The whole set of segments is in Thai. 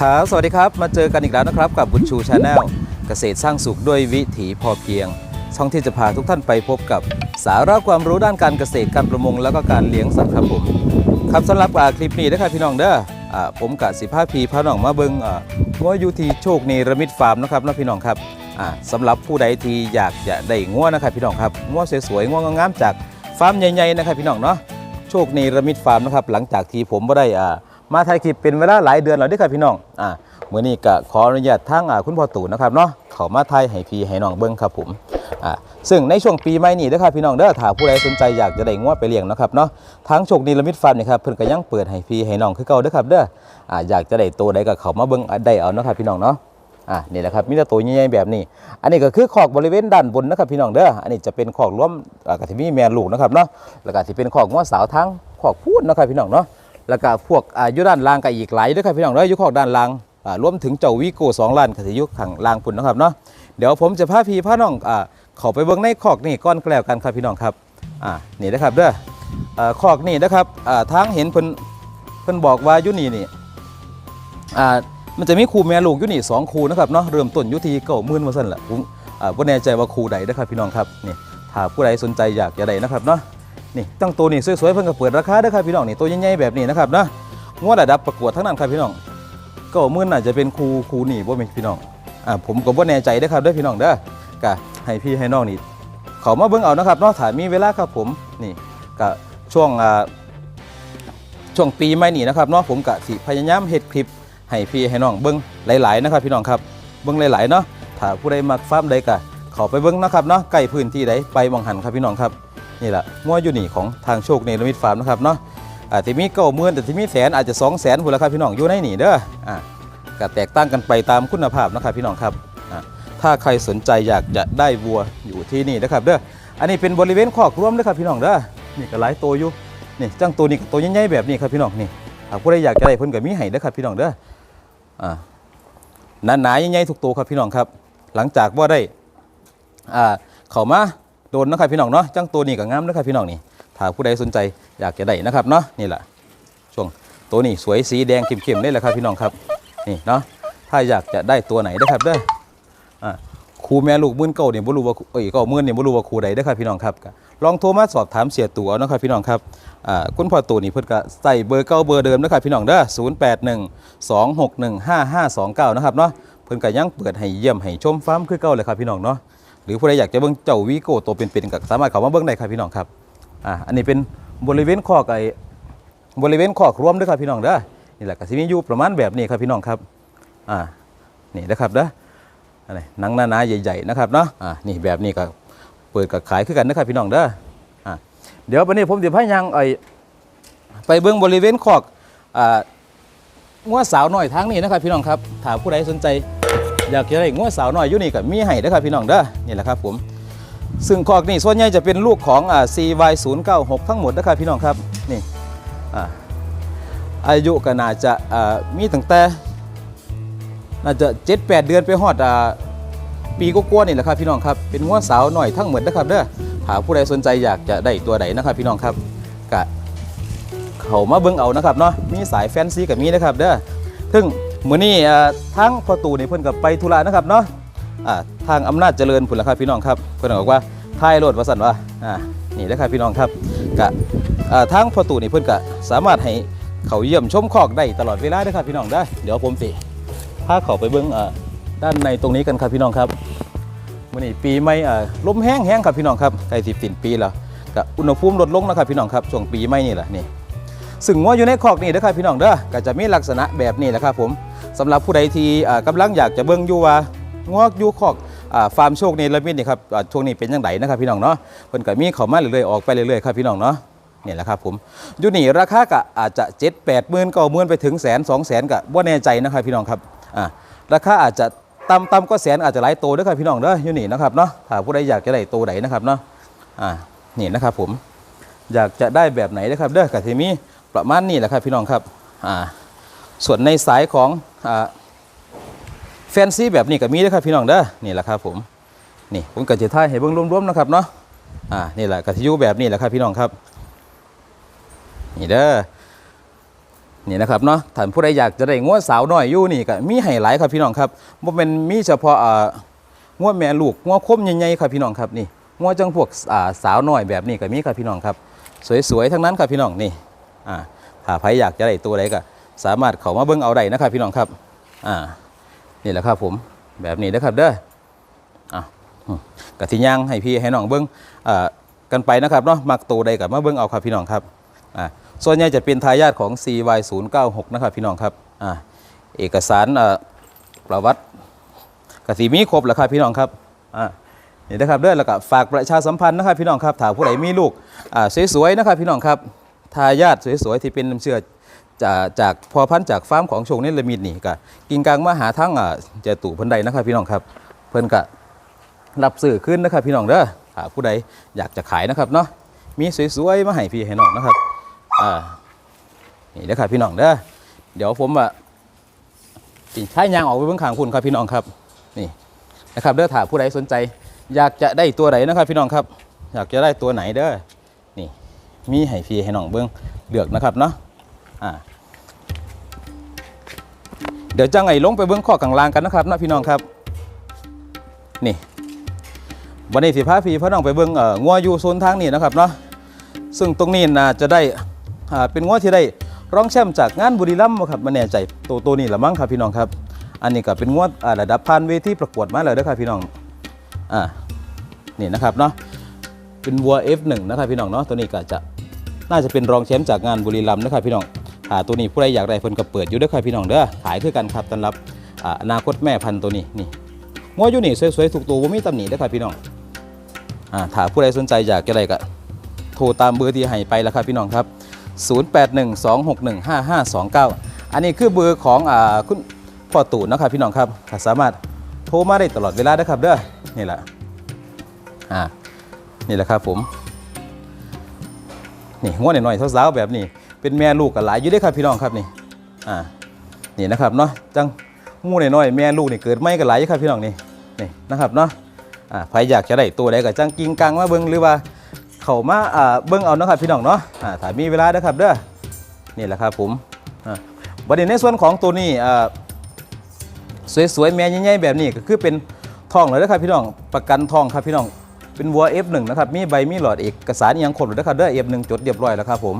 ครับสวัสดีครับ มาเจอกันอีกแล้วนะครับกับบุญชูชาแนลเกษตรสร้างสุขด้วยวิถีพอเพียง ช่องที่จะพาทุกท่านไปพบกับสาระความรู้ด้านการเกษตรการประมง แล้วก็การเลี้ยงสัตว์ครับผมครับสำหรับคลิปนี้นะครับพี่น้องเด้ออ่าผมกับสิภาพีพาน้องมาเบิงอ่างัวอยู่ที่โชคเนรมิตฟาร์มนะครับนะพี่น้องครับอ่าสำหรับผู้ใดที่อยากจะได้งัวนะครับพี่น้องครับงัวสวยๆงัวงามๆจากฟาร์มใหญ่ๆนะครับพี่น้องเนาะโชคในรมิดฟาร์มนะครับหลังจากที่ผมไ่ได้อ่า มาถ่ายคลิปเป็นเวลาหลายเดือนแล้วด้วยครับพี่น้องอ่าเมื่อนี้ก็ขออนุญาตทางคุณพ่อตู่นะครับเนาะเขามาถ่ายให้พี่ให้น้องเบิ้งครับผมอ่าซึ่งในช่วงปีใหม่นี้นะครับพี่น้องเด้อถ้าผู้ใดสนใจอยากจะได้งวดไปเลี้ยงนะครับเนาะทางโชคในระมิดฟาร์มนี่ครับเพิ่นก็ยังเปิดให้พี่ให้น้องคือเก่าเด้อครับเด้ออ่าอยากจะได้ตัวใดก็เขามาเบิ้งได้เอานะครับพี่น้องเนาะอ่านี่แหละครับมีแต่ตัวใหญ่ๆแบบนี้ อันนี้ก็คือขอกบริเวณด้านบนนะครับพี่น้องเด้ออันนี้จะเป็นขอกร่วมอ่ากะทิมีแม่ลูกนะครับเนาะแล้วก็ที่เป็นขอกง้อสาวทั้งขอกพูดนะครับพี่น้องเนาะ แล้วก็พวกอยู่ด้านล่างก็อีกหลายเด้วยครับพี่น้องเด้ออยู่ขอกด้านล่างอ่ารวมถึงเจ้าวิโก้สองล้านก็สิอยู่ข้างล่างพุ่นนะครับเนาะเดี๋ยวผมจะพาพี่พาน้องอ่าเข้าไปเบิ่งในขอกนี่ก้อนแกล้วกันครับพี่น้องครับอ่านี่นะครับเด้ออ่าขอกนี่นะครับทางเห็นเพิ่นเพิ่นบอกว่าอยู่นี่นี่อ่ามันจะมีครูแม่ลูกอยู่นี่สองครูนะครับเนาะเริ่มต้นยู่ที่เก้ามื่นมาสั่นแหละผมอ่าแน่ใจว่าครูใดนะครับพี่น้องครับนี่ถ้าผู้ใดสนใจอยากจะได้นะครับเนาะ นี่ตั้งตัวนี่สวยๆเพิ่นก็เปิดราคาเด้อครับพี่น้องนี่ตัวใหญ่ๆแบบนี้นะครับเนาะงวดระดับประกวดทั้งนั้นครับพี่น้องก้าหมื่นน่าจะเป็นครูครูนี่บ่แม่นพี่น้องอ่าผมก็บ่แน่ใจเด้อครับเด้อพี่น้องเด้อก็ให้พี่ให้น้องนี่เขามาเบิ่งเอานะครับนาะถ้ามีเวลาครับผมนี่ก็ช่วงอ่าช่วงปีใหม่นี้นะครับเนาะผมกะสิพยายามเฮ็ดคลิปให้พี่ให้น้องเบิ้งหลาย ๆ นะครับ พี่น้องครับเบิ้งหลาย ๆ เนาะถ้าผู้ใดมักฟาร์มใดกะเขาไปเบิ้งนะครับเนาะใกล้พื้นที่ใดไปมองหันครับพี่น้องครับ นี่แหละงัวอยู่นี่ของทางโชคเนรมิตฟาร์มนะครับเนาะอาจจะมีเก้าหมื่นแต่ที่มีแสนอาจจะสองแสนพุ่นละครับพี่น้องอยู่ในนี่เด้ออ่าก็แตกต่างกันไปตามคุณภาพนะครับพี่น้องครับอ่าถ้าใครสนใจอยากจะได้วัวอยู่ที่นี่นะครับเด้ออันนี้เป็นบริเวณคอกร่วมเด้อครับพี่น้องเด้อนี่ก็หลายตัวอยู่นี่จังตัวนี้กับตัวใหญ่ๆแบบนี้ครับพี่น้องนี่หากผู้ใดอยากจะได้เพิ่นก็มีให้เด้อครับพี่น้องเด้ออ่าหนาๆใหญ่ๆทุกตัวครับพี่น้องครับ หลังจากว่าได้อ่าเข้ามา โดนนะครับพี่น้องเนาะจังตัวนี้ก็งามนะครับพี่น้องนี่ถ้าผู้ใดสนใจอยากจะได้นะครับเนาะนี่แหละช่วงตัวนี้สวยสีแดงเข้มๆได้เลยครับพี่น้องครับนี่เนาะถ้าอยากจะได้ตัวไหนนะครับเด้ออ่าครูแม่ลูกมื่นเก้าเนี่ยบ่รู้ว่าเอ้ยเก้ามื่นเนี่ยบ่รู้ว่าครูใดเด้ครับพี่น้องครับลองโทรมาสอบถามเสียตัวเอานะครับพี่น้องครับอ่าคุณพ่อตู่นี่เพิ่นก็ใส่เบอร์เก้าเบอร์เดิมนะครับพี่น้องเด้อ081 261 5529นะครับเนาะเพิ่นก็ยังเปิดให้เยี่ยมให้ชมฟาร์มคือเก่าเลยครับพี่น้องเนาะ หรือผู้ใดอยากจะเบิ่งเจ้าวีโก้ตัวเป็นๆก็สามารถเข้ามาเบิ่งได้ครับพี่น้องครับอ่าอันนี้เป็นบริเวณคอกไอ้บริเวณคอกรวมด้วยครับพี่น้องเด้อนี่แหละก็สิมีอยู่ประมาณแบบนี้ครับพี่น้องครับอ่านี่นะครับเด้ออันนี้หนังหนาๆใหญ่ๆนะครับเนาะอ่านี่แบบนี้ก็เปิดกับขายคือกันนะครับพี่น้องเด้ออ่าเดี๋ยววันนี้ผมจะพายังไอไปเบื้องบริเวณคอกอ่างัวสาวหน่อยทางนี้นะครับพี่น้องครับถ้าผู้ใดสนใจ อยากจะได้งัวสาวหน่อยอยู่นี่ก็มีให้นะครับพี่น้องเด้อนี่แหละครับผมซึ่งคอกนี่ส่วนใหญ่จะเป็นลูกของอ่า CY096 ทั้งหมดนะครับพี่น้องครับนี่อ่าอายุก็น่าจะอ่ามีตั้งแต่น่าจะ 7-8 เดือนไปฮอดอ่าปีก็กลัวาๆนี่แหละครับพี่น้องครับเป็นงัวสาวหน่อยทั้งหมดนะครับเด้อหากผู้ใดสนใจอยากจะได้ตัวใดนะครับพี่น้องครับกะเขามาเบิ่งเอานะครับเนาะมีสายแฟนซีกับมีนะครับเด้อซึ่ง มื้อนี้อ่าทางประตูนี่เพิ่นก็ไปธุระนะครับเนาะทางอำนาจเจริญพุ่นละครับพี่น้องครับเพิ่นบอกว่าท้ายรถว่าซั่นว่าอ่านี่นะครับพี่น้องครับกะอ่าทางประตูนี่เพิ่นก็สามารถให้เขาเยี่ยมชมคอกได้ตลอดเวลาเด้ครับพี่น้องได้เดี๋ยวผมสิพาเขาไปเบิ่งอ่าด้านในตรงนี้กันครับพี่น้องครับวันนี้ปีใหม่อ่าลมแห้งแห้งครับพี่น้องครับใกล้สิบสิ้นปีแล้วก็อุณหภูมิลดลงแล้วครับพี่น้องครับช่วงปีใหม่นี่แหละนี่ซึ่งงัวอยู่ในคอกนี่นะครับพี่น้องเด้อก็จะมีลักษณะแบบนี้แหละครับผม สำหรับผู้ใดที่อ่ากำลังอยากจะเบิ่งอยู่ว่างัวอยู่คอกฟาร์มโชคนี่ละมิดนี่ครับช่วงนี้เป็นยังไงนะครับพี่น้องเนาะเพิ่นก็มีเข้ามาเรื่อยๆออกไปเรื่อยๆครับพี่น้องเนาะนี่แหละครับผมอยู่นี่ราคาก็อาจจะ7 8หมื่น9หมื่นไปถึงแสน2แสนก็บ่แน่ใจนะครับพี่น้องครับอ่าราคาอาจจะต่ำต่ำก็แสนอาจจะหลายโตด้วยครับพี่น้องเด้ออยู่นี่นะครับเนาะถ้าผู้ใดอยากจะได้โตไหนนะครับเนาะอ่านี่นะครับผมอยากจะได้แบบไหนนะครับเด้อกะทิมีประมาณนี้แหละครับพี่น้องครับอ่า ส่วนในสายของแฟนซีแบบนี้ก็มีด้วยครับพี่น้องเด้อนี่แหละครับผมนี่ผมก็จะท่ายให้เบิ่งรวมๆนะครับเนาะอ่านี่แหละกะทิยูแบบนี้แหละครับพี่น้องครับนี่เด้อนี่นะครับเนาะท่าผู้ใดอยากจะได้งวดสาวน้อยอยู่นี่ก็มีให้หลายครับพี่น้องครับบ่เป็นมีเฉพาะอ่างวดแม่ลูกงวดคมใหญ่ๆครับพี่น้องครับนี่งวดจังพวกอ่าสาวน้อยแบบนี้ก็มีครับพี่น้องครับ สวยๆทั้งนั้นครับพี่น้องนี่อ่าถ้าใครอยากจะได้ตัวใดก็ สามารถเข้ามาเบิ่งเอาได้นะครับพี่น้องครับอ่านี่แหละครับผมแบบนี้นะครับเด้ออะกะทิย่างให้พี่ให้น้องเบิ่งอ่ากันไปนะครับเนาะมักตัวใดกับมาเบิ่งเอาครับพี่น้องครับอ่าส่วนใหญ่จะเป็นทายาทของ CY096 นะครับพี่น้องครับอ่าเอกสารอ่าประวัติกสิมีครบแล้วครับพี่น้องครับอ่านี่นะครับเด้อแล้วก็ฝากประชาสัมพันธ์นะครับพี่น้องครับถ้าผู้ใดมีลูกอ่าสวยๆนะครับพี่น้องครับทายาทสวยๆที่เป็นน้ำเชื่อ จากจากพอพันธุ์จากฟาร์มของโชงเนลมิดนี่ก็กินกลางมาหาทั้งอ่าเจตู่เพิ่นใดนะครับพี่น้องครับ เพิ่นก็รับซื้อขึ้นนะครับพี่น้องเด้อถ้าผู้ใดอยากจะขายนะครับเนาะมีสวยๆมาให้พี่ให้น้องนะครับอ่านี่นะครับพี่น้องเด้อเดี๋ยวผมอะใช้ยางออกไปเบื้องข้างคุณครับพี่น้องครับนี่นะครับเด้อถ้าผู้ใดสนใจ อยากจะได้ตัวไหนนะครับ พี่น้องครับ อยากจะได้ตัวไหนเด้อนี่มีให้พี่ให้น้องเบิ้องเลือกนะครับเนาะอ่า เดี๋ยวจังไงลงไปเบิ้องข้อกลางล่างกันนะครับนาะพี่น้องครับ นี่ วันนี้สิพาพี่พ่น้องไปเบิ้งเอ่องัวอยู่โซนทางนี้นะครับเนาะซึ่งตรงนี้น่าจะได้อ่าเป็นงัวที่ได้ร้องแชมป์จากงานบุรีรัมย์ครับมาแน่ใจตัวตัวนี้ละมั้งครับพี่น้องครับ อันนี้ก็เป็นงวดอ่าระดับพันเวทีประกวดมาแล้วเด้อครับพี่น้องอ่านี่นะครับเนาะเป็นวัว F1 นะครับพี่น้องเนาะตัวนี้ก็จะน่าจะเป็นรองแชมป์จากงานบุรีรัมย์นะครับพี่น้อง ตัวนี้ผู้ใดอยากได้เพิ่นก็เปิดอยู่เด้อครับพี่น้องเด้อขายคือกันครับต้อนรับอ่านาคตแม่พันธุ์ตัวนี้นี่งัวอยู่นี่สวยๆถูกตัวบ่มีตำหนิเด้อครับพี่น้องอ่าถ้าผู้ใดสนใจอยากจะได้ก็โทรตามเบอร์ที่ให้ไปแล้วครับพี่น้องครับ 0812615529 อันนี้คือเบอร์ของอ่าคุณพ่อตู่นะครับพี่น้องครับสามารถโทรมาได้ตลอดเวลาเด้ครับเด้อนี่แหละอ่านี่แหละครับผม นี่งวดหน่อยๆสาวๆแบบนี้ เป็นแม่ลูกกันหลายอยู่เด้ครับพี่น้องครับนี่อ่านี่นะครับเนาะจังงูหน่อยๆแม่ลูกนี่เกิดไม่กันหลายอยู่ครับพี่น้องนี่นี่นะครับเนาะอ่าใครอยากจะได้ตัวใดก็จังกิงกังมาเบิ่งหรือว่าเข้ามาอ่าเบิ่งเอาเนาะครับพี่น้องเนาะอ่าถ้ามีเวลาเด้อครับเด้อนี่แหละครับผมอ่าประเด็นในส่วนของตัวนี้อ่าสวยๆแม่ใหญ่ๆแบบนี้ก็คือเป็นทองเลยนะครับพี่น้องประกันทองครับพี่น้องเป็นวัว F1 นะครับมีใบมีหลอดเอกสารยังครบเลยนะครับเด้อ F1 จดเรียบร้อยแล้วครับผม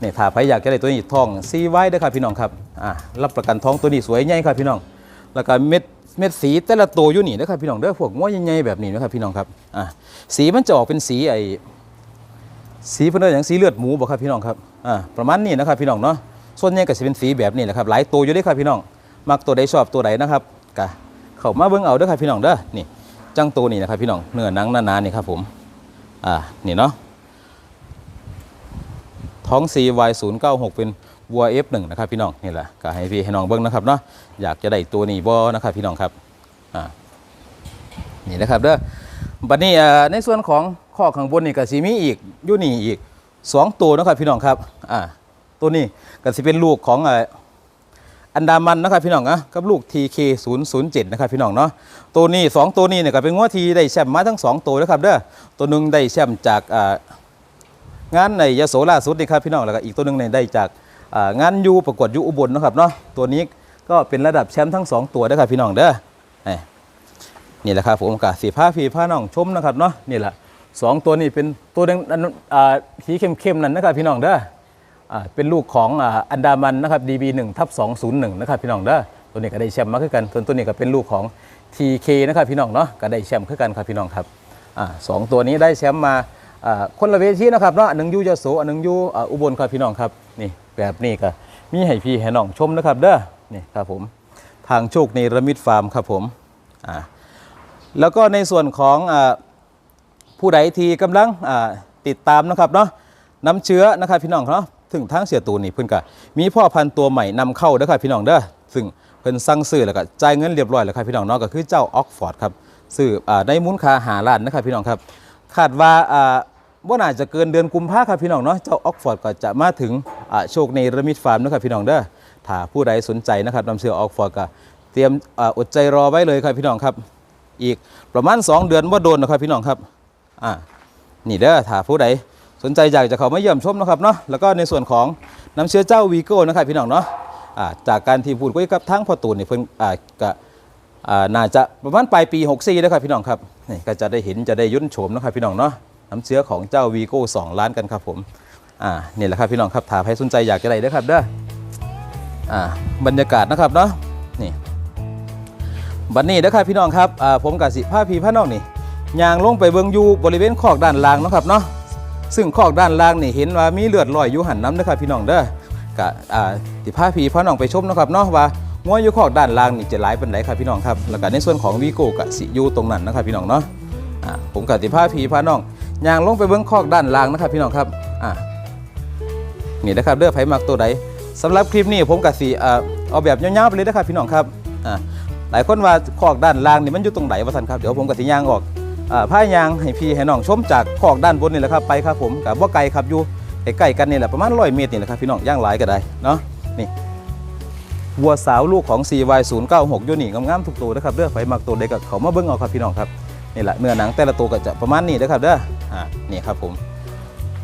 เนี่ยถ้าใครอยากจะได้ตัวนี้ทองซีไว้ด้ครับพี่น้องครับอ่ารับประกันทองตัวนี้สวยใหญ่ครับพี่น้อง แล้วก็เม็ดเม็ดสีแต่ละตัวอยู่นี่นะครับพี่น้องเด้อพวกง้อใหญ่ๆแบบนี้นะครับพี่น้องครับอ่าสีมันจะออกเป็นสีไอสีเพิ่นเรีอย่างสีเลือดหมูบ่ครับพี่น้องครับอ่าประมาณนี้นะครับพี่น้องเนาะส่วนใหญ่ก็จะเป็นสีแบบนี้แหละครับหลายตัวอยู่ด้วยครับพี่น้อง มักตัวใดชอบตัวใดนะครับกะเข้ามาเบิ่งเอาเด้อครับพี่น้องเด้อนี่จังตัวนี้นะครับพี่น้องเนื้อหนังหนาๆนี่ครับผมอ่านี่เนาะ ท้อง CY096 เป็นวัว F1 นะครับพี่น้องนี่แหละก็ให้พี่ให้น้องเบิ่งนะครับเนาะอยากจะได้ตัวนี้บ่นะครับพี่น้องครับอ่านี่นะครับเด้อบัดนี้อ่าในส่วนของข้อข้างบนนี่ก็สิมีอีกอยู่นี่อีกสองตัวนะครับพี่น้องครับอ่าตัวนี้ก็สิเป็นลูกของอ่าอันดามันนะครับพี่น้องนะกับลูก TK007 นะครับพี่น้องเนาะตัวนี้ 2 ตัวนี้เนี่ยก็เป็นงวดที่ได้แชมป์มาทั้ง 2 ตัวนะครับเด้อตัวหนึ่งได้แชมป์จากอ่า งานในยโสล่าสุดนี่ครับพี่น้องแล้วก็อีกตัวหนึ่งเนี่ยได้จากงานยูประกวดยูอุบลนะครับเนาะตัวนี้ก็เป็นระดับแชมป์ทั้ง 2 ตัวนะครับพี่น้องเด้อนี่แหละครับผมกับสีผ้าผีผ้าน้องชมนะครับเนาะนี่แหละสองตัวนี้เป็นตัวแดงอันสีเข้มๆนั่นนะครับพี่น้องเด้ออเป็นลูกของอ,อันดามันนะครับ DB1 ทับ201นะครับพี่น้องเด้อตัวนี้ก็ได้แชมป์มาคือกันส่วนตัวนี้ก็เป็นลูกของ TK นะครับพี่น้องเนาะก็ได้แชมป์คือกันครับพี่น้องครับอ่าสองตัวนี้ได้แชมป์มา คนละเวทีนะครับเนาะหนึ่งยูยโสอันหนึ่งยูอุบลครับพี่น้องครับนี่แบบนี้ก็มีให้พี่ให้น้องชมนะครับเด้อนี่ครับผมทางโชคในระมิดฟาร์มครับผมอ่าแล้วก็ในส่วนของอผู้ใดที่กำลังติดตามนะครับเนาะน้ำเชื้อนะครับพี่น้องเนาะถึงทางเสียตูนนี่เพิ่นก็มีพ่อพันธุ์ตัวใหม่นำเข้าเด้อครับพี่น้องเด้อซึ่งเพิ่นสั่งซื้อแล้วก็จ่ายเงินเรียบร้อยแล้วครับพี่น้องเนาะก็คือเจ้าออกฟอร์ดครับซื้ออ่าได้มูลค่าหาล้านนะครับพี่น้องครับ คาดว่าอ่าว่าน่าจะเกินเดือนกุมภาครับพี่น้องเนาะเจ้าออกฟอร์ดก็จะมาถึงอ่าโชคในระมิดฟาร์มนะครับพี่น้องเด้อถ้าผู้ใดสนใจนะครับนำเสือออกฟอร์ดก็เตรียมอ่าอดใจรอไว้เลยครับพี่น้องครับ อีกประมาณ 2 เดือนว่าโดนนะครับพี่น้องครับอ่านี่เด้อถ้าผู้ใดสนใจอยากจะเข้ามาเยี่ยมชมนะครับเนาะแล้วก็ในส่วนของน้ำเชื้อเจ้าวีโก้นะครับพี่น้องเนาะอ่าจากการที่พูดคุยกับทั้งพ่อตูนเนี่ยเพิ่นอ่าก็อ่า น่าจะประมาณปลายปี 64นะครับพี่น้องครับนี่ก็จะได้เห็นจะได้ยุ่นโฉมนะครับพี่น้องเนาะน้ำเชื้อของเจ้าวีโก้2ล้านกันครับผมอ่านี่แหละครับพี่น้องครับถ้าใครสนใจอยากจะได้เด้อครับเด้ออ่าบรรยากาศนะครับเนาะนี่บัดนี้นะครับพี่น้องครับอ่าผมกับสิผ้าพีผ้าน้องนี่ยางลงไปเบิงอยู่บริเวณคอกด้านล่างนะครับเนาะซึ่งคอกด้านล่างนี่เห็นว่ามีเลือดลอยอยู่หันน้ำนะครับพี่น้องเด้อกะอ่าสิผ้าพีผ้าน้องไปชมนะครับเนาะว่า งัวอยู่คอกด้านล่างนี่จะหลายเป็นไหนครับพี่น้องครับแล้วก็ในส่วนของวีโก้กับสิยูตรงนั้นนะครับพี่น้องเนาะอ่าผมกับสิผ้าพีผ้าน้องยางลงไปเบิงคอกด้านล่างนะครับพี่น้องครับอ่านี่นะครับเด้อกไผมักตัวใดสำหรับคลิปนี้ผมกับสิอ่าเอาแบบยาวๆไปเลยนะครับพี่น้องครับอ่าหลายคนว่าคอกด้านล่างนี่มันอยู่ตรงไหนวะท่านครับเดี๋ยวผมกับสิย่างออกอ่าผ้ายางให้พี่ให้น้องชมจากคอกด้านบนนี่แหละครับไปครับผมกับว่าไกลครับอยู่ใกล้ๆกันนี่แหละประมาณร้อยเมตรนี่แหละครับพี่น้องย่างหลายก็ได้เนาะนี่ วัวสาวลูกของ CY 0 9 6 ยูนี่งามๆทุกตัวนะครับเด้อไฟมักตัวเด็กกับเขามาเบิ้งเอาครับพี่น้องครับนี่แหละเนื้อหนังแต่ละตัวก็จะประมาณนี้นะครับเด้ออ่านี่ครับผม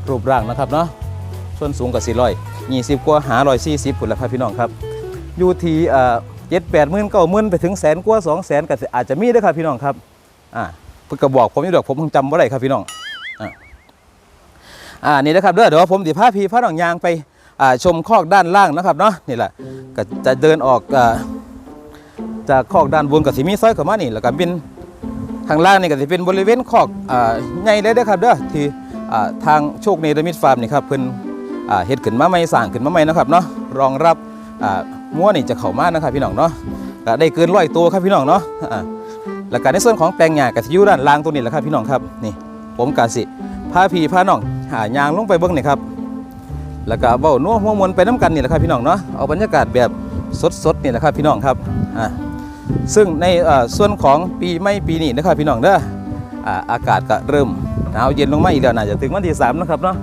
รูปร่างนะครับเนาะส่วนสูงกับ400 20กว่าหา140พุ่นละครับพี่น้องครับอยู่ที่เอ่อเจ็ดแปดหมื่นเก้าหมื่นไปถึงแสนกว่าสองแสนก็อาจจะมีเด้ครับพี่น้องครับอ่าเพิ่นก็บอกผมอยู่ดอกผมคงจำบ่ได้ครับพี่น้องอ่าอ่านี่นะครับเด้อเดี๋ยวผมสิพาพี่พาหน้องยางไป ชมคอกด้านล่างนะครับเนาะนี่แหละก็จะเดินออกจากคอกด้านบนก็สิมีซอยเข้ามานี่แล้วก็เป็นข้างล่างนี่ก็สิเป็นบริเวณคอกใหญ่เลยเด้อครับเด้อที่ทางโชคเนรมิตฟาร์มนี่ครับเพิ่นอ่าเฮ็ดขึ้นมาใหม่สร้างขึ้นมาใหม่นะครับเนาะรองรับอ่วนี่จะเข้ามานะครับพี่น้องเนาะก็ได้เกินร้อยตัวครับพี่น้องเนาะแล้วก็ในส่วนของแปลงหญ้ากับที่อยู่ด้านล่างตัวนี้แหละครับพี่น้องครับนี่ผมกาสิพาพี่พาน้องหายางลงไปเบิ้งนี่ครับ แล้วก็เบ้านัวหัวมวนไปน้ำกันนี่แหละครับพี่น้องเนาะเอาบรรยากาศแบบสดๆนี่แหละครับพี่น้องครับอ่าซึ่งในส่วนของปีไม่ปีนี้นะครับพี่น้องเด้ออาอากาศก็เริ่มหนาวเย็นลงมาอีกแล้วน่าจะถึงวันที่สามนะครับเนาะ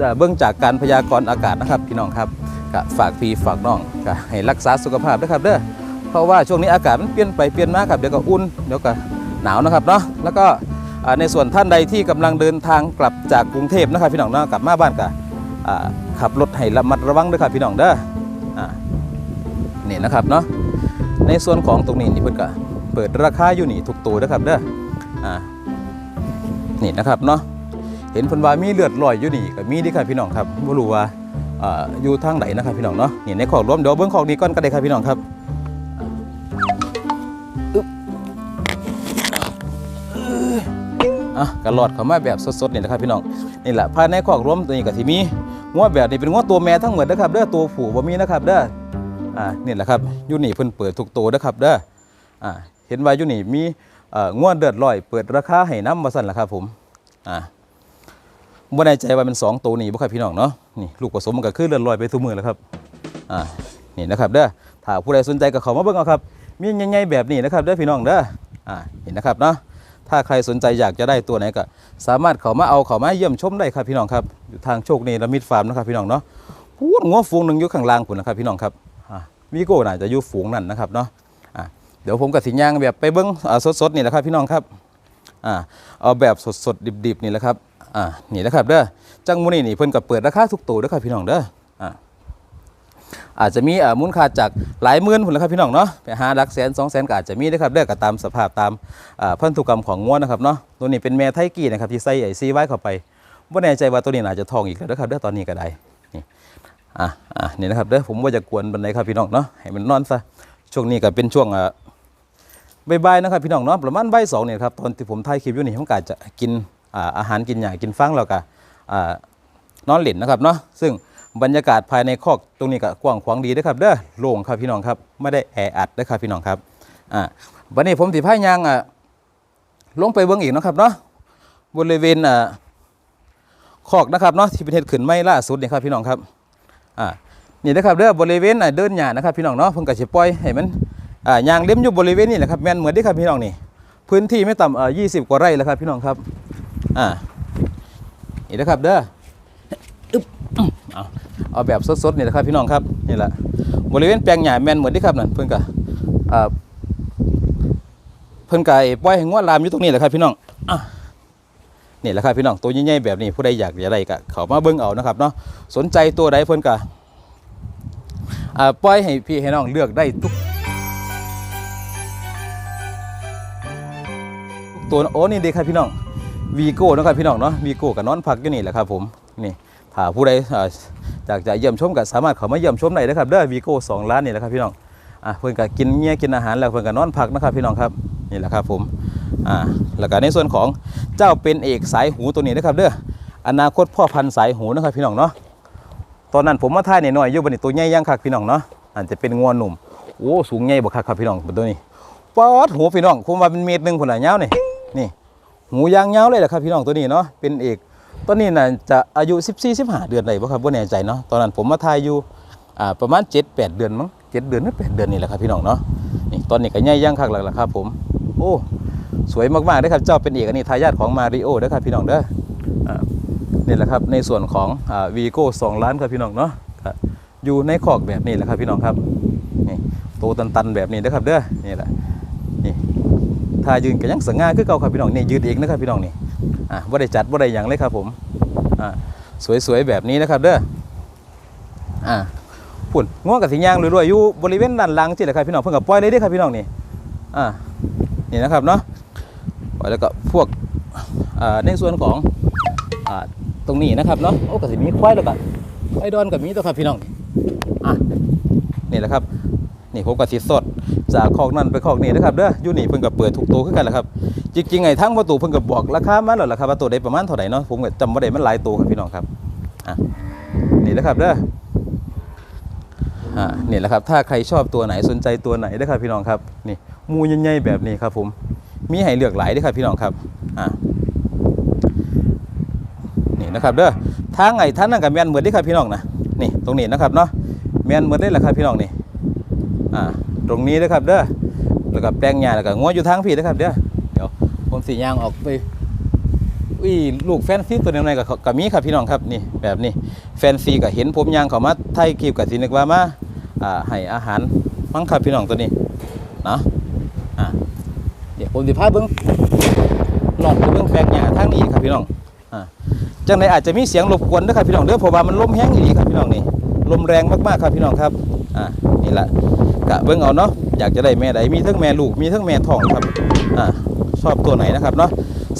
จะเบื้องจากการพยากรณ์อากาศนะครับพี่น้องครับก็ฝากพี่ฝากน้องก็ให้รักษาสุขภาพด้วยครับเด้อเพราะว่าช่วงนี้อากาศมันเปลี่ยนไปเปลี่ยนมาครับเดี๋ยวก็อุ่นเดี๋ยวก็หนาวนะครับเนาะแล้วก็ในส่วนท่านใดที่กำลังเดินทางกลับจากกรุงเทพนะครับพี่น้องเนาะกลับมาบ้านก็อ่า ขับรถให้ระมัดระวังด้วยครับพี่น้องเด้ออ่านี่นะครับเนาะในส่วนของตรงนี้นี่เพิ่นก็เปิดราคาอยู่นี่ทุกตัวนะครับเด้ออ่านี่นะครับเนาะเห็นเพิ่นว่ามีเลือดลอยอยู่นี่ก็มีดีครับพี่น้องครับบ่รู้ว่าอ่าอยู่ทางไหนนะครับพี่น้องเนาะนี่ในขอกรวมเดี๋ยวเบิ้องขอกนี้ก่อนก็ได้ครับพี่น้องครับอะกระหลอดเข้ามาแบบสดๆนี่นะครับพี่น้องนี่แหละภายในขอกรวมตัวนี้ก็ที่มี งัวแบบนี้เป็นงัวตัวแม่ทั้งหมดนะครับเด้อตัวผู้บ่มีนะครับเด้ออ่านี่แหละครับยูนี่เพิ่นเปิดทุกตัวนะครับเด้ออ่าเห็นว่ายูนี่มีอ่องัวเดือดร้อย เปิดราคาให้น้ำมาสั่นละครับผมอ่าบ่แน่ใจว่าเป็น2ตัวนี้บ่ครับพี่น้องเนาะนี่ลูกผสมมันก็คือเลื่อนลอยไปทุกมือแล้วครับอ่านี่นะครับเด้อถ้าผู้ใดสนใจก็เข้ามาเบิ่งเอาครับมีใหญ่ๆแบบนี้นะครับเด้อพี่น้องเด้ออ่าเห็นนะครับเนาะ ถ้าใครสนใจอยากจะได้ตัวไหนก็ สามารถเขามาเอาเขามาเยี่ยมชมได้ครับพี่น้องครับอยู่ทางโชคเนรมิตฟาร์มนะครับพี่น้องเนาะพูดงัวฝูงหนึ่งอยู่ข้างล่างพุ่นนะครับพี่น้องครับวิโก้น่าจะอยู่ฝูงนั่นนะครับเนาะเดี๋ยวผมก็สิย่างแบบไปเบิ่งอ่าสดๆนี่แหละครับพี่น้องครับอเอาแบบสดๆดิบๆนี่แหละครับนี่นะครับเด้อจังมูนี่นี่เพิ่นก็เปิดราคาทุกตัวเด้อครับพี่น้องเด้อ อาจจะมีมูลค่าจากหลายหมื่นพุ่นแหละครับพี่น้องเนาะไปหาหลักแสนสองแสนก็อาจจะมีเด้อครับเด้อก็ตามสภาพตามพันธุกรรมของงัวนะครับเนาะตัวนี้เป็นแม่ไทกี้นะครับที่ใส่ไอซีไว้เข้าไปบ่แน่ใจว่าตัวนี้น่าจจะทองอีกแล้วเด้อครับเด้อตอนนี้ก็ได้นี่อ่าอ่านี่นะครับเด้อผมว่าจะกวนบันไดครับพี่น้องเนาะให้มันนอนซะช่วงนี้ก็เป็นช่วงอ่าบ่ายๆนะครับพี่น้องเนาะประมาณบ่ายสองเนี่ยครับตอนที่ผมถ่ายคลิปอยู่นี่ผมกาจะกินอาอาหารกินหญ้ากินฟางแล้วก็นอนเล่นนะครับเนาะซึ่ง บรรยากาศภายในคอกตรงนี้ก็กว้างขวางดีนะครับเด้อโล่งครับพี่น้องครับไม่ได้แออัดนะครับพี่น้องครับอ่าวันนี้ผมสิพายางอะลงไปเบื้องอีกนะครับเนาะบริเวณอ่าคอกนะครับเนาะที่เป็นเหตุขึ้นไม่ล่าสุดนี่ครับพี่น้องครับอ่านี่นะครับเด้อบริเวณอะเดินหญ้านะครับพี่น้องเนาะเพิ่นก็สิปล่อยให้มันอ่ายางเลี้ยมอยู่บริเวณนี้แหละครับแม่นเหมือนที่ครับพี่น้องนี่พื้นที่ไม่ต่ำเอ่อยี่สิบกว่าไร่แล้วครับพี่น้องครับอ่านี่นะครับเด้ออึ๊บอื้อเอา เอาแบบสดๆนี่แหละครับพี่น้องครับนี่แหละบริเวณแปลงหญ้าแม่นเหมือนที่ครับนั่นเพิ่นก็อ่าเพิ่นก็ไอ้ปล่อยให้งวดลามอยู่ตรงนี้แหละครับพี่น้องอะนี่แหละครับพี่น้องตัวใหญ่ๆแบบนี้ผู้ใดอยากจะได้ก็เขามาเบิ่งเอานะครับเนาะสนใจตัวใดเพิ่นก็อ่าปล่อยให้พี่ให้น้องเลือกได้ทุกทุกตัวนะโอ้นี่เด็กครับพี่น้องวีโก้นะครับพี่น้องเนาะวีโก้กับนอนพักอยู่นี่แหละครับผมนี่ถ้าผู้ใด อ่าอยากจะเยี่ยมชมก็สามารถเข้ามาเยี่ยมชมได้นะครับเด้อวีโก้สองล้านนี่แหละครับพี่น้องอะเพิ่อนก็กินเงี้ยกินอาหารแล้วเพิ่อนก็นอนพักนะครับพี่น้องครับนี่แหละครับผมอ่าแล้วก็ในส่วนของเจ้าเป็นเอกสายหูตัวนี้นะครับเด้ออนาคตพ่อพันธุ์สายหูนะครับพี่น้องเนาะตอนนั้นผมมาถ่ายน้อยๆอยู่บันี้ตัวใหญ่ยังคักพี่น้องเนาะอาจจะเป็นงวหนุ่มโอ้สูงใหญ่บ่คักครับพี่น้องตัวนี้ปอดหูพี่น้องผมว่าเป็นเมตรหนึ่งพุ่นน่ะยาวนี่นี่หูยางยาวเลยแหละครับพี่น้องตัวนี้เนาะเป็นเอก ตัวนี้น่ะจะอายุ 14 15เดือนได้บ่ครับบ่แน่ใจเนาะตอนนั้นผมมาถ่ายอยู่อ่าประมาณ 7 8 เดือนมั้ง7เดือนหรือ8เดือนนี่แหละครับพี่น้องเนาะนี่ตอนนี้ก็ใหญ่ย่างคักแล้วล่ะครับผมโอ้สวยมากๆเด้ครับเจ้าเป็นเอกอันนี้ทายาทของมาริโอเด้อครับพี่น้องเด้อนี่แหละครับในส่วนของวีโก้2ล้านครับพี่น้องเนาะอยู่ในคอกแบบนี้แหละครับพี่น้องครับนี่โตตันๆแบบนี้เด้อครับเด้อนี่แหละนี่ถ้ายืนก็ยังสง่าคือเก่าครับพี่น้องนี่ยืนเองนะครับพี่น้องนี่ อะบ่ได้จัดบ่ได้หยังเลยครับผมอ่าสวยๆแบบนี้นะครับเด้ออ่าพุ่นง่วงกับสิย่างรวยๆอยู่บริเวณด้านหลังที่แหละครับพี่น้องเพิ่นก็ปล่อยเลยเด้อครับพี่น้องนี่อ่านี่นะครับเนาะปล่อยแล้วก็พวกอ่าในส่วนของอ่าตรงนี้นะครับเนาะโอ้ก็สิมีควายแล้วก็ควายดอนก็มีตัวครับพี่น้องนี่อะนี่แหละครับนี่ผมก็สิสดจากคอกนั้นไปคอกนี้นะครับเด้ออยู่นี่เพิ่นก็เปิดทุกตัวคือกันแหละครับ จริงๆไอ้ทั้งประตูเพิ่นก็บบอกราคามาแล้วล่ะครับว่าตัวใดประมาณเท่าไหร่เนาะผมก็จำบ่ได้มันหลายตัวครับพี่น้องครับอะนี่นะครับเด้ออ่านี่แหละครับถ้าใครชอบตัวไหนสนใจตัวไหนเด้ครับพี่น้องครับนี่มูใหญ่ๆแบบนี้ครับผมมีให้เลือกหลายด้ครับพี่น้องครับอ่านี่นะครับเด้อทางไอ้ท่านนั่นก็แมนเหมือนด้ครับพี่น้องนะนี่ตรงนี้นะครับเนาะแมนเหมือนได้แหละครับพี่น้องนี่อ่าตรงนี้นะครับเด้อแล้วก็แปลงหญ้าแล้วก็งัวอยู่ทางพี่นะครับเด้อ สียางออกไปอุ้ยลูกแฟนซีตัวนึงในกับกับมีครับพี่น้องครับนี่แบบนี้แฟนซีก็เห็นผมยางเขามาไทยคลิปกับสินึกว่ามาอ่าให้อาหารมั้งครับพี่น้องตัวนี้เนาะอ่าเดี๋ยวผมจะพาเบิ้งหลอดเบิ้งแปลงหญ้าทางนี้ครับพี่น้องอ่าจังไดอาจจะมีเสียงรบกวนนะครับพี่น้องเด้อเพราะว่ามันลมแห้งอีหลีครับพี่น้องนี่ลมแรงมากๆครับพี่น้องครับอ่านี่แหละกะเบิ่งเอาเนาะอยากจะได้แม่ใดมีทั้งแม่ลูกมีทั้งแม่ทองครับอ่า ชอบตัวไหนนะครับเนาะ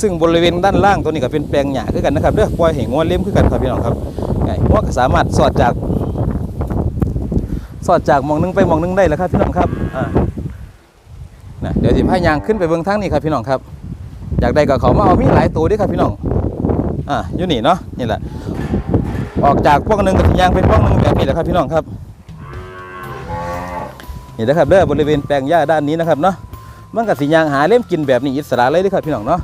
ซึ่งบริเวณด้านล่างตัวนี้ก็เป็นแปลงหญ้าคือกันนะครับเด้อปล่อยให้งวเลี้ยมคือกันครับพี่น้องครับไงงัวก็สามารถสอดจาก สอดจากมองหนึงไปมองหนึงได้แล้วครับพี่น้องครับอ่านะเดี๋ยวสิพายางขึ้นไปเบิ่งทางนี้ครับพี่น้องครับอยากได้ก็เขามาเอามีหลายตัวด้วยครับพี่น้องอ่าอยู่นี่เนาะนี่แหละออกจากพวกหนึงกับยางเป็นพวกหนึงแบบนี้แหละครับพี่น้องครับนี่นะครับเด้อบริเวณแปลงหญ้าด้านนี้นะครับเนาะ มันก็สิยางหาเล่มกินแบบนี้อิสระเลยด้อครับพี่น้องเนาะ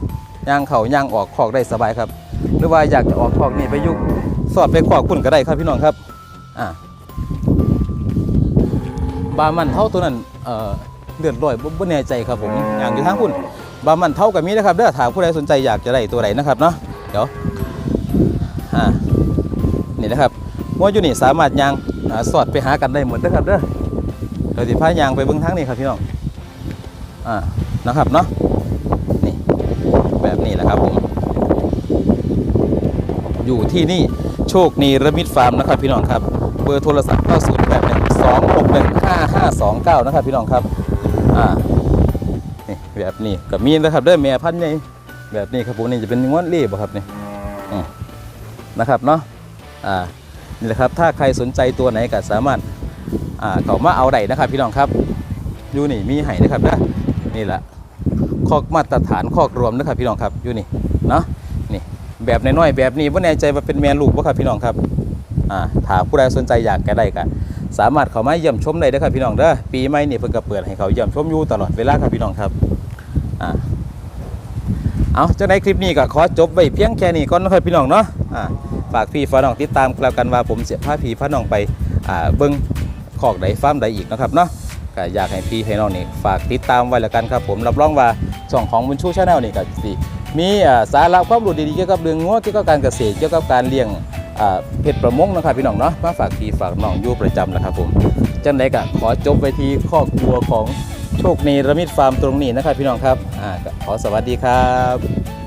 ยางเขายางออกคอกได้สบายครับ หรือว่าอยากจะออกคอกนี่ไปยุกสอดไปคอกคุณก็ได้ครับพี่น้องครับอ่าบามันเท่าตัวนั้นเอ่อเลือดลอยบ่แน่ใจครับผมอย่างอยู่ทางคุณบามันเท่ากับมีนะครับเด้อถ้าผู้ใดสนใจอยากจะได้ตัวไหนนะครับเนาะเดี๋ยวอ่านี่นะครับว่าอยู่นี่สามารถยางสอดไปหากันได้หมดนะครับเด้อเดี๋ยวสิพายางไปเบื้องทางนี้ครับพี่น้อง อ่านะครับเนาะนี่แบบนี้แหละครับผมอยู่ที่นี่โชคนีระมิดฟาร์มนะครับพี่น้องครับเบอร์โทรศัพท์ 9 0 8 1 2 6 1 5 5 2 9นะครับพี่น้องครับอ่านี่แบบนี้กับมีนะครับเด้อแม่พันธุ์ใหญ่แบบนี้ครับผมนี่จะเป็นงวดเล่บ่ครับนี่นะครับเนาะอ่านี่แหละครับถ้าใครสนใจตัวไหนก็สามารถอ่าเขามาเอาได้นะครับพี่น้องครับอยู่นี่มีไห้นะครับนะ นี่แหละคอกมาตรฐานคอกรวมนะครับพี่น้องครับอยู่นี่เนาะนี่แบบน้อยๆแบบนี้ว่าแน่ใจว่าเป็นแม่ลูกว่าครับพี่น้องครับอ่าถ้าผู้ใดสนใจอยากก็ได้ก็สามารถเข้ามาเยี่ยมชมได้นะครับพี่น้องเด้อปีใหม่นี่เพิ่นก็เปิดให้เขาเยี่ยมชมอยู่ตลอดเวลาครับพี่น้องครับอ่าเอาจาในคลิปนี้ก็ขอจบไว้เพียงแค่นี้ก่อนนะครับพี่น้องเนาะอ่าฝากพี่ฝากน้องติดตามแล้วกันว่าผมเสียผ้าพี่ผ้าน้องไปอ่าเบิ้งคอกใดฟ้ามใดอีกนะครับเนาะ ก็อยากให้พี่ให้น้องนี่ฝากติดตามไว้แล้วกันครับผมรับรองว่าช่องของบุญชูชาแนลนี่ก็สิมีสาระความรู้ดีๆเกี่ยวกับเรื่องงัวเกี่ยวกับการเกษตรเกี่ยวกับการเลี้ยงเพชรประมงนะครับพี่น้องเนาะมาฝากพี่ฝากน้องอยู่ประจำนะครับผมจังไดก็ขอจบไปที่ครอบครัวของโชคเนรมิดฟาร์มตรงนี้นะครับพี่น้องครับอขอสวัสดีครับ